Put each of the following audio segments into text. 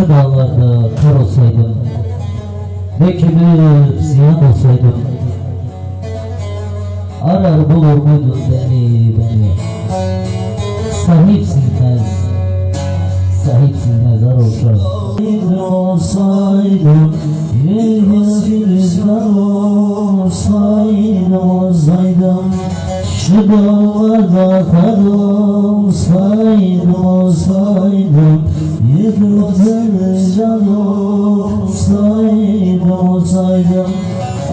Şu dağlarda kar olsaydım Dökülüp ziyan olsaydım Arar bulur muydun beni beni? Sahipsin tez Sahipsin mezar olsa. Olsaydım Yüzü rüzgar olsaydım olsaydım Şu dağlarda kar olsaydım olsaydım Yıkılır can olsaydım olsaydım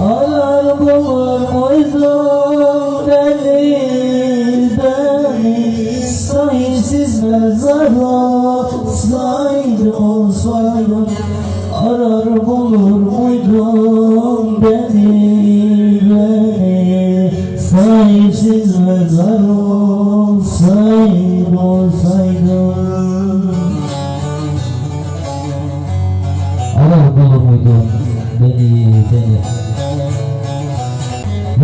Arar bulur muydum beni beni Sahipsiz mezar olsaydım olsaydım Arar bulur muydum beni Sahipsiz mezar olsaydım olsaydım Arar bulur muydum beni beni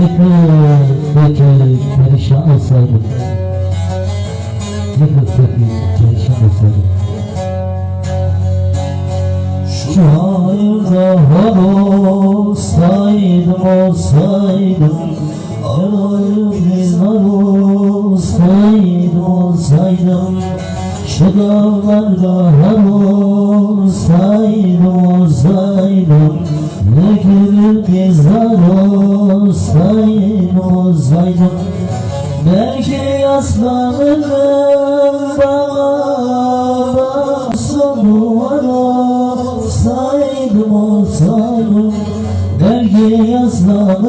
Yıkık dökük perişan olsaydım. Yıkık dökük perişan olsaydım. Şu halde var olsaydım olsaydım Ayrılık mezar olsaydım Şu dağlarda var olsaydım olsaydım Dökülüp mezar olsaydım olsaydım Belki yaslanırdım bana Son duvar olsaydım olsaydım Belki yaslanırdım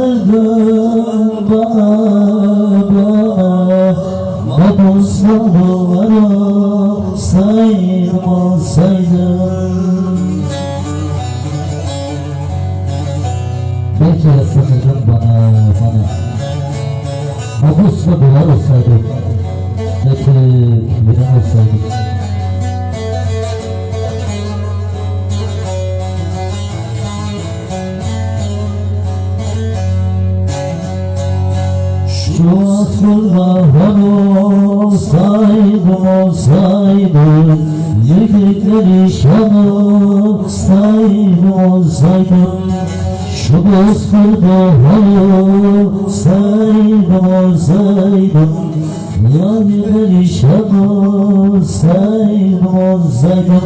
duvar olsaydım olsaydım Belki yaslanırdım bana. Bana Mapuslu duvar olsaydım Belki bir olsaydım var olsaydım olsaydım Yüksekleri şan olsaydım olsaydım Şu bozkırda olsaydım olsaydım Yânileri şan olsaydım olsaydım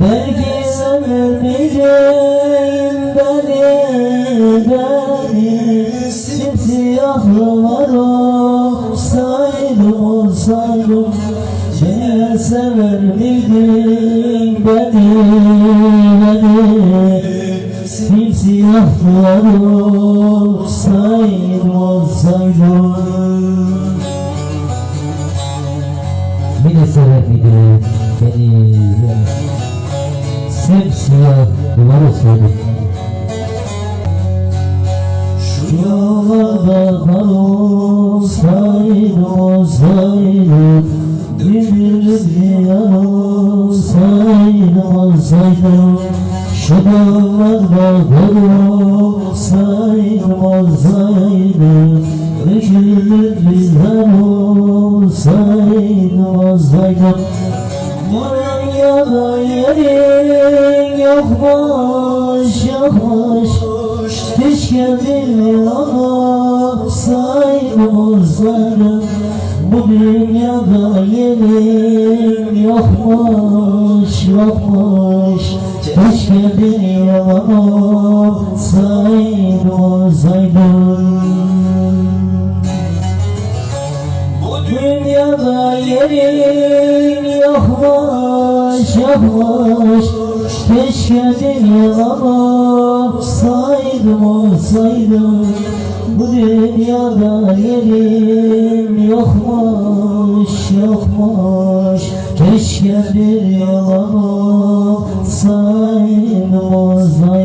Belki sevmeyeceğim beni beni Simsiyahlar olsaydım olsaydım Seni sever miydim beni beni? Simsiyahlar olsaydım olsaydım beni? Beni Simsiyah duvar olsaydım Gülürüz yar olsaydı olsaydı Şu dağlarda kar olsaydı olsaydı Dökülür bizler olsaydı olsaydı Bunun yana yerin yokmuş yokmuş Keşke bir olsaydım Bu dünyada yerim yokmuş yokmuş. Keşke bir olsaydım olsaydım bu dünyada yerin yokmuş yokmuş. Keşke dünyada aşkım olsaydı Bu dünyada yerim yokmuş yokmuş. Keşke bir yola baksaydım olsaydım